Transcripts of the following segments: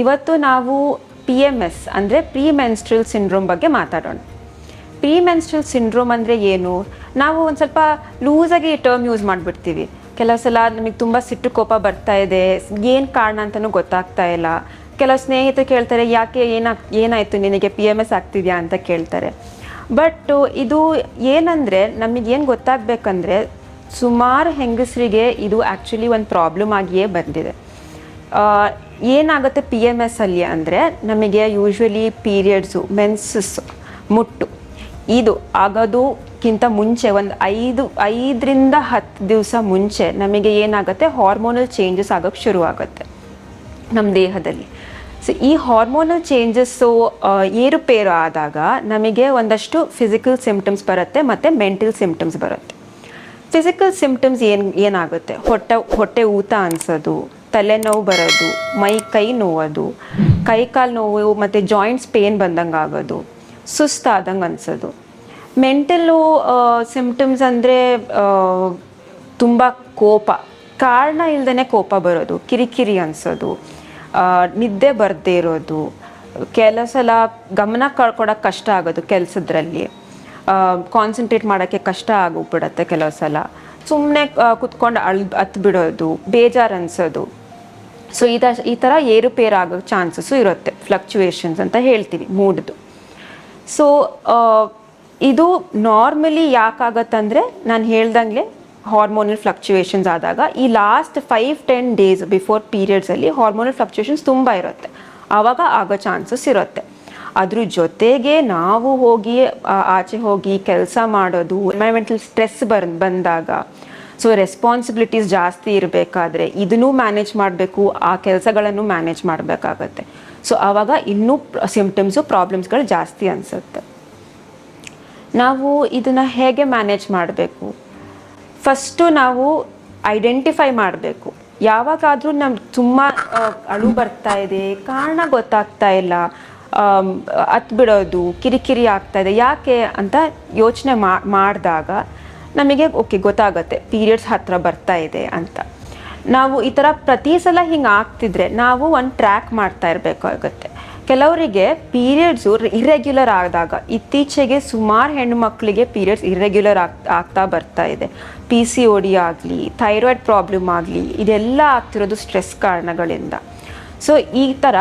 ಇವತ್ತು ನಾವು P M S ಅಂದರೆ ಪ್ರೀ ಮೆನ್ಸ್ಟ್ರಲ್ ಸಿಂಡ್ರೋಮ್ ಬಗ್ಗೆ ಮಾತಾಡೋಣ. ಪ್ರೀ ಮೆನ್ಸ್ಟ್ರಲ್ ಸಿಂಡ್ರೋಮ್ ಅಂದರೆ ಏನು? ನಾವು ಒಂದು ಸ್ವಲ್ಪ ಲೂಸಾಗಿ ಟರ್ಮ್ ಯೂಸ್ ಮಾಡಿಬಿಡ್ತೀವಿ. ಕೆಲವು ಸಲ ನಮಗೆ ತುಂಬ ಸಿಟ್ಟು ಕೋಪ ಬರ್ತಾ ಇದೆ, ಏನು ಕಾರಣ ಅಂತಲೂ ಗೊತ್ತಾಗ್ತಾ ಇಲ್ಲ. ಕೆಲವು ಸ್ನೇಹಿತರು ಕೇಳ್ತಾರೆ, ಯಾಕೆ ಏನಾಗ್, ಏನಾಯಿತು? ನಿನಗೆ ಪಿ ಎಂ ಎಸ್ ಆಗ್ತಿದೆಯಾ? ಅಂತ ಕೇಳ್ತಾರೆ. ಬಟ್ ಇದು ಏನಂದರೆ ನಮಗೇನು ಗೊತ್ತಾಗಬೇಕಂದ್ರೆ ಸುಮಾರು ಹೆಂಗಸರಿಗೆ ಇದು ಆ್ಯಕ್ಚುಲಿ ಒಂದು ಪ್ರಾಬ್ಲಮ್ ಆಗಿಯೇ ಬಂದಿದೆ. ಏನಾಗುತ್ತೆ ಪಿ ಎಂ ಎಸ್ ಅಲ್ಲಿ ಅಂದರೆ ನಮಗೆ ಯೂಶ್ವಲಿ ಪೀರಿಯಡ್ಸು ಮೆನ್ಸಸ್ ಮುಟ್ಟು. ಇದು ಆಗೋದಕ್ಕಿಂತ ಮುಂಚೆ, ಒಂದು ಐದು, ಐದರಿಂದ ಹತ್ತು ದಿವಸ ಮುಂಚೆ ನಮಗೆ ಏನಾಗುತ್ತೆ? ಹಾರ್ಮೋನಲ್ ಚೇಂಜಸ್ ಆಗೋಕ್ಕೆ ಶುರು ಆಗುತ್ತೆ ನಮ್ಮ ದೇಹದಲ್ಲಿ. ಸೊ ಈ ಹಾರ್ಮೋನಲ್ ಚೇಂಜಸ್ಸು ಏರುಪೇರು ಆದಾಗ ನಮಗೆ ಒಂದಷ್ಟು ಫಿಸಿಕಲ್ ಸಿಮ್ಟಮ್ಸ್ ಬರುತ್ತೆ ಮತ್ತು ಮೆಂಟಲ್ ಸಿಮ್ಟಮ್ಸ್ ಬರುತ್ತೆ. ಫಿಸಿಕಲ್ ಸಿಮ್ಟಮ್ಸ್ ಏನು, ಏನಾಗುತ್ತೆ? ಹೊಟ್ಟೆ ಹೊಟ್ಟೆ ಊತ ಅನಿಸೋದು ತಲೆನೋವು ಬರೋದು, ಮೈ ಕೈ ನೋವೋದು ಕೈ ಕಾಲು ನೋವು ಮತ್ತು ಜಾಯಿಂಟ್ಸ್ ಪೇನ್ ಬಂದಂಗೆ ಆಗೋದು, ಸುಸ್ತಾದಂಗೆ ಅನಿಸೋದು. ಮೆಂಟಲ್ಲು ಸಿಂಪ್ಟಮ್ಸ್ ಅಂದರೆ ತುಂಬ ಕೋಪ. ಕಾರಣ ಇಲ್ಲದೇ ಕೋಪ ಬರೋದು, ಕಿರಿಕಿರಿ ಅನಿಸೋದು ನಿದ್ದೆ ಬರದೇ ಇರೋದು ಕೆಲವು ಗಮನ ಕಳ್ಕೊಡೋಕೆ ಕಷ್ಟ ಆಗೋದು ಕೆಲಸದ್ರಲ್ಲಿ. ಕಾನ್ಸಂಟ್ರೇಟ್ ಮಾಡೋಕ್ಕೆ ಕಷ್ಟ ಆಗೋಗ್ಬಿಡತ್ತೆ ಕೆಲವು ಸಲ. ಸುಮ್ಮನೆ ಕುತ್ಕೊಂಡು ಅಳ್ ಹತ್ತು ಬಿಡೋದು ಬೇಜಾರು ಅನಿಸೋದು. ಸೊ ಈ ತರ ಈ ಥರ ಏರುಪೇರು ಆಗೋ ಚಾನ್ಸಸ್ಸು ಇರುತ್ತೆ. ಫ್ಲಕ್ಚುಯೇಷನ್ಸ್ ಅಂತ ಹೇಳ್ತೀವಿ, ಮೂಡ್ದು. ಸೊ ಇದು ನಾರ್ಮಲಿ ಯಾಕಾಗತ್ತಂದರೆ, ನಾನು ಹೇಳ್ದಂಗೆ ಹಾರ್ಮೋನಲ್ ಫ್ಲಕ್ಚುಯೇಷನ್ಸ್ ಆದಾಗ, ಈ last five ten days before ಪೀರಿಯಡ್ಸಲ್ಲಿ hormonal fluctuations ತುಂಬ ಇರುತ್ತೆ. ಆವಾಗ ಆಗೋ ಚಾನ್ಸಸ್ ಇರುತ್ತೆ. ಅದ್ರ ಜೊತೆಗೆ ನಾವು ಹೋಗಿ ಆಚೆ ಹೋಗಿ ಕೆಲಸ ಮಾಡೋದು ಎನ್ವೈರ್ಮೆಂಟಲ್ ಸ್ಟ್ರೆಸ್ ಬರ್, ಬಂದಾಗ ಸೊ ರೆಸ್ಪಾನ್ಸಿಬಿಲಿಟೀಸ್ ಜಾಸ್ತಿ ಇರಬೇಕಾದ್ರೆ ಇದನ್ನೂ ಮ್ಯಾನೇಜ್ ಮಾಡಬೇಕು, ಆ ಕೆಲಸಗಳನ್ನು ಮ್ಯಾನೇಜ್ ಮಾಡಬೇಕಾಗತ್ತೆ. ಸೊ ಆವಾಗ ಇನ್ನೂ ಸಿಂಪ್ಟಮ್ಸು ಪ್ರಾಬ್ಲಮ್ಸ್ಗಳು ಜಾಸ್ತಿ ಅನಿಸುತ್ತೆ. ನಾವು ಇದನ್ನು ಹೇಗೆ ಮ್ಯಾನೇಜ್ ಮಾಡಬೇಕು? ಫಸ್ಟು ನಾವು ಐಡೆಂಟಿಫೈ ಮಾಡಬೇಕು. ಯಾವಾಗಾದರೂ ನಮ್ಗೆ ತುಂಬ ಅಳು ಬರ್ತಾ ಇದೆ, ಕಾರಣ ಗೊತ್ತಾಗ್ತಾ ಇಲ್ಲ ಹತ್ತು ಕಿರಿಕಿರಿ ಆಗ್ತಾ ಇದೆ, ಯಾಕೆ ಅಂತ ಯೋಚನೆ ಮಾಡಿದಾಗ ನಮಗೆ ಓಕೆ ಗೊತ್ತಾಗುತ್ತೆ ಪೀರಿಯಡ್ಸ್ ಹತ್ತಿರ ಬರ್ತಾ ಇದೆ ಅಂತ. ನಾವು ಈ ಥರ ಪ್ರತಿ ಸಲ ಹಿಂಗೆ ಆಗ್ತಿದ್ರೆ ನಾವು ಒಂದು ಟ್ರ್ಯಾಕ್ ಮಾಡ್ತಾ ಇರಬೇಕಾಗುತ್ತೆ. ಕೆಲವರಿಗೆ ಪೀರಿಯಡ್ಸು ಇರ್ರೆಗ್ಯುಲರ್ ಆದಾಗ ಇತ್ತೀಚೆಗೆ ಸುಮಾರು ಹೆಣ್ಣುಮಕ್ಕಳಿಗೆ ಪೀರಿಯಡ್ಸ್ ಇರ್ರೆಗ್ಯುಲರ್ ಆಗ್, ಆಗ್ತಾ ಬರ್ತಾ ಇದೆ. ಪಿ ಸಿ ಒ ಡಿ ಆಗಲಿ ಥೈರಾಯ್ಡ್ ಪ್ರಾಬ್ಲಮ್ ಆಗಲಿ, ಇದೆಲ್ಲ ಆಗ್ತಿರೋದು ಸ್ಟ್ರೆಸ್ ಕಾರಣಗಳಿಂದ. ಸೊ ಈ ಥರ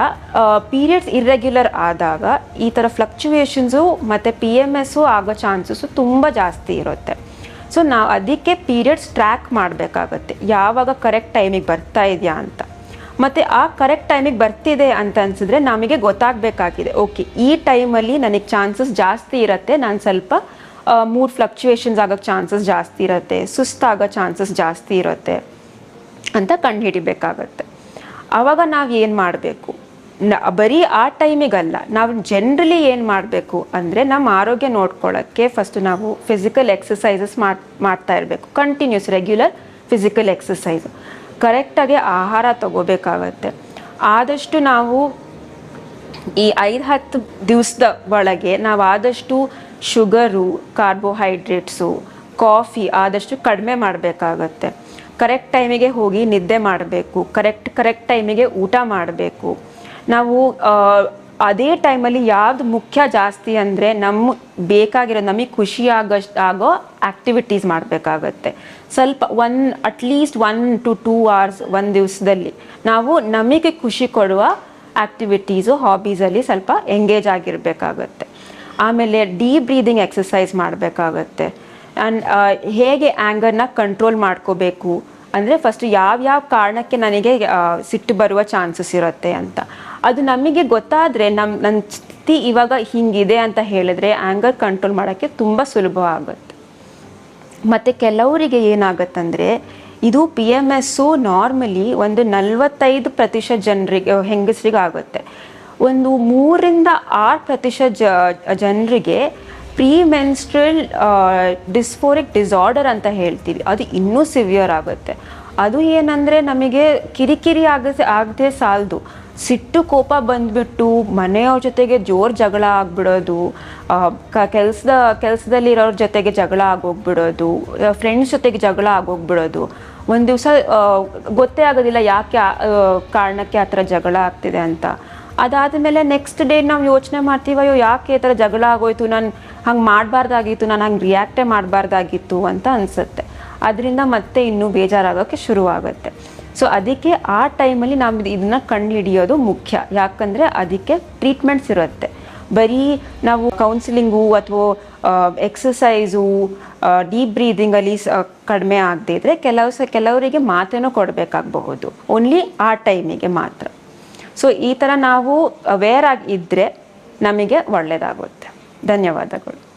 ಪೀರಿಯಡ್ಸ್ ಇರ್ರೆಗ್ಯುಲರ್ ಆದಾಗ ಈ ಥರ ಫ್ಲಕ್ಚುಯೇಷನ್ಸು ಮತ್ತು ಪಿ ಎಂ ಎಸ್ಸು ಆಗೋ ಚಾನ್ಸಸ್ಸು ತುಂಬ ಜಾಸ್ತಿ ಇರುತ್ತೆ. ಸೊ ನಾವು ಅದಕ್ಕೆ ಪೀರಿಯಡ್ಸ್ ಟ್ರ್ಯಾಕ್ ಮಾಡಬೇಕಾಗತ್ತೆ. ಯಾವಾಗ ಕರೆಕ್ಟ್ ಟೈಮಿಗೆ ಬರ್ತಾ ಇದೆಯಾ ಅಂತ. ಮತ್ತು ಆ ಕರೆಕ್ಟ್ ಟೈಮಿಗೆ ಬರ್ತಿದೆ ಅಂತ ಅನಿಸಿದ್ರೆ ನಮಗೆ ಗೊತ್ತಾಗಬೇಕಾಗಿದೆ. ಓಕೆ ಈ ಟೈಮಲ್ಲಿ ನನಗೆ ಚಾನ್ಸಸ್ ಜಾಸ್ತಿ ಇರುತ್ತೆ. ನಾನು ಸ್ವಲ್ಪ ಮೂಡ್ ಫ್ಲಕ್ಚುಯೇಷನ್ಸ್ ಆಗೋಕ್ಕೆ ಚಾನ್ಸಸ್ ಜಾಸ್ತಿ ಇರುತ್ತೆ. ಸುಸ್ತಾಗೋ ಚಾನ್ಸಸ್ ಜಾಸ್ತಿ ಇರುತ್ತೆ ಅಂತ ಕಂಡುಹಿಡಿಬೇಕಾಗತ್ತೆ. ಆವಾಗ ನಾವು ಏನು ಮಾಡಬೇಕು? ನ, ಬರೀ ಆ ಟೈಮಿಗಲ್ಲ ನಾವು ಜನರಲಿ ಏನು ಮಾಡಬೇಕು ಅಂದರೆ ನಮ್ಮ ಆರೋಗ್ಯ ನೋಡ್ಕೊಳ್ಳೋಕ್ಕೆ ಫಸ್ಟ್ ನಾವು ಫಿಸಿಕಲ್ ಎಕ್ಸಸೈಸಸ್ ಮಾಡ್, ಮಾಡ್ತಾ ಇರಬೇಕು. ಕಂಟಿನ್ಯೂಸ್ ರೆಗ್ಯುಲರ್ ಫಿಸಿಕಲ್ ಎಕ್ಸಸೈಸ್ ಕರೆಕ್ಟಾಗಿ ಆಹಾರ ತಗೋಬೇಕಾಗತ್ತೆ. ಆದಷ್ಟು ನಾವು ಈ ಐದು, ಹತ್ತು ದಿವಸದ ಒಳಗೆ ನಾವು ಆದಷ್ಟು ಶುಗರು ಕಾರ್ಬೋಹೈಡ್ರೇಟ್ಸು ಕಾಫಿ ಆದಷ್ಟು ಕಡಿಮೆ ಮಾಡಬೇಕಾಗತ್ತೆ. ಕರೆಕ್ಟ್ ಟೈಮಿಗೆ ಹೋಗಿ ನಿದ್ದೆ ಮಾಡಬೇಕು. ಕರೆಕ್ಟ್ ಕರೆಕ್ಟ್ ಟೈಮಿಗೆ ಊಟ ಮಾಡಬೇಕು. ನಾವು ಅದೇ ಟೈಮಲ್ಲಿ ಯಾವ್ದು ಮುಖ್ಯ ಜಾಸ್ತಿ ಅಂದರೆ ನಮ್ಮ ಬೇಕಾಗಿರೋ ನಮಗೆ ಖುಷಿ ಆಗೋಷ್ಟು, ಆಗೋ ಆ್ಯಕ್ಟಿವಿಟೀಸ್ ಮಾಡಬೇಕಾಗತ್ತೆ. ಸ್ವಲ್ಪ one at least one to two hours ಒಂದು ದಿವಸದಲ್ಲಿ. ನಾವು ನಮಗೆ ಖುಷಿ ಕೊಡುವ ಆ್ಯಕ್ಟಿವಿಟೀಸು ಹಾಬೀಸಲ್ಲಿ ಸ್ವಲ್ಪ ಎಂಗೇಜ್ ಆಗಿರಬೇಕಾಗತ್ತೆ. ಆಮೇಲೆ ಡೀಪ್ ಬ್ರೀದಿಂಗ್ ಎಕ್ಸಸೈಸ್ ಮಾಡಬೇಕಾಗತ್ತೆ. ಆ್ಯಂಡ್ ಹೇಗೆ ಆ್ಯಂಗರ್ನ ಕಂಟ್ರೋಲ್ ಮಾಡ್ಕೋಬೇಕು? ಅಂದರೆ ಫಸ್ಟ್ ಯಾವ್ಯಾವ ಕಾರಣಕ್ಕೆ ನನಗೆ ಸಿಟ್ಟು ಬರುವ ಚಾನ್ಸಸ್ ಇರುತ್ತೆ ಅಂತ. ಅದು ನಮಗೆ ಗೊತ್ತಾದರೆ ನಮ್ಮ ನನ್ನ ಸ್ಥಿತಿ ಇವಾಗ ಹಿಂಗಿದೆ ಅಂತ ಹೇಳಿದ್ರೆ ಆ್ಯಂಗರ್ ಕಂಟ್ರೋಲ್ ಮಾಡೋಕ್ಕೆ ತುಂಬ ಸುಲಭ ಆಗುತ್ತೆ. ಮತ್ತು ಕೆಲವರಿಗೆ ಏನಾಗುತ್ತಂದರೆ, ಇದು ಪಿ ಎಂ ಎಸ್ಸು ನಾರ್ಮಲಿ ಒಂದು ನಲವತ್ತೈದು ಪ್ರತಿಶತ ಜನರಿಗೆ ಹೆಂಗಸರಿಗೆ ಆಗುತ್ತೆ ಒಂದು ಮೂರಿಂದ ಆರು ಪ್ರತಿಶತ ಜನರಿಗೆ ಪ್ರೀ ಮೆನ್ಸ್ಟ್ರಲ್ ಡಿಸ್ಫೋರಿಕ್ ಡಿಸಾರ್ಡರ್ ಅಂತ ಹೇಳ್ತೀವಿ. ಅದು ಇನ್ನೂ ಸಿವಿಯರ್ ಆಗುತ್ತೆ. ಅದು ಏನಂದರೆ ನಮಗೆ ಕಿರಿಕಿರಿ ಆಗದೆ ಆಗದೆ ಸಾಲದು. ಸಿಟ್ಟು ಕೋಪ ಬಂದ್ಬಿಟ್ಟು ಮನೆಯವ್ರ ಜೊತೆಗೆ ಜೋರು ಜಗಳ ಆಗ್ಬಿಡೋದು ಕೆಲಸದ, ಕೆಲಸದಲ್ಲಿರೋರ ಜೊತೆಗೆ ಜಗಳ ಆಗೋಗ್ಬಿಡೋದು ಫ್ರೆಂಡ್ಸ್ ಜೊತೆಗೆ ಜಗಳ ಆಗೋಗ್ಬಿಡೋದು. ಒಂದು ದಿವಸ ಗೊತ್ತೇ ಆಗೋದಿಲ್ಲ ಯಾಕೆ ಕಾರಣಕ್ಕೆ ಆ ಥರ ಜಗಳ ಆಗ್ತಿದೆ ಅಂತ. ಅದಾದಮೇಲೆ ನೆಕ್ಸ್ಟ್ ಡೇ ನಾವು ಯೋಚನೆ ಮಾಡ್ತೀವಿ, ಅಯ್ಯೋ ಯಾಕೆ ಈ ಥರ ಜಗಳ ಆಗೋಯ್ತು, ನಾನು ಹಂಗೆ ಮಾಡಬಾರ್ದಾಗಿತ್ತು, ನಾನು ಹಂಗೆ ರಿಯಾಕ್ಟೇ ಮಾಡಬಾರ್ದಾಗಿತ್ತು ಅಂತ ಅನಿಸುತ್ತೆ. ಅದರಿಂದ ಮತ್ತೆ ಇನ್ನೂ ಬೇಜಾರಾಗೋಕ್ಕೆ ಶುರುವಾಗುತ್ತೆ. ಸೊ ಅದಕ್ಕೆ ಆ ಟೈಮಲ್ಲಿ ನಾವು ಇದನ್ನ ಕಂಡು ಹಿಡಿಯೋದು ಮುಖ್ಯ. ಯಾಕಂದರೆ ಅದಕ್ಕೆ ಟ್ರೀಟ್ಮೆಂಟ್ಸ್ ಇರುತ್ತೆ. ಬರೀ ನಾವು ಕೌನ್ಸಿಲಿಂಗು ಅಥವಾ ಎಕ್ಸಸೈಸು ಡೀಪ್ ಬ್ರೀದಿಂಗಲ್ಲಿ ಕಡಿಮೆ ಆಗದೇ ಇದ್ದರೆ ಕೆಲವು ಸ ಕೆಲವರಿಗೆ ಮಾತೇನೂ ಕೊಡಬೇಕಾಗಬಹುದು. ಓನ್ಲಿ ಆ ಟೈಮಿಗೆ ಮಾತ್ರ. ಸೊ ಈ ಥರ ನಾವು ಅವೇರ್ ಆಗಿ ಇದ್ದರೆ ನಮಗೆ ಒಳ್ಳೆಯದಾಗುತ್ತೆ ಧನ್ಯವಾದಗಳು.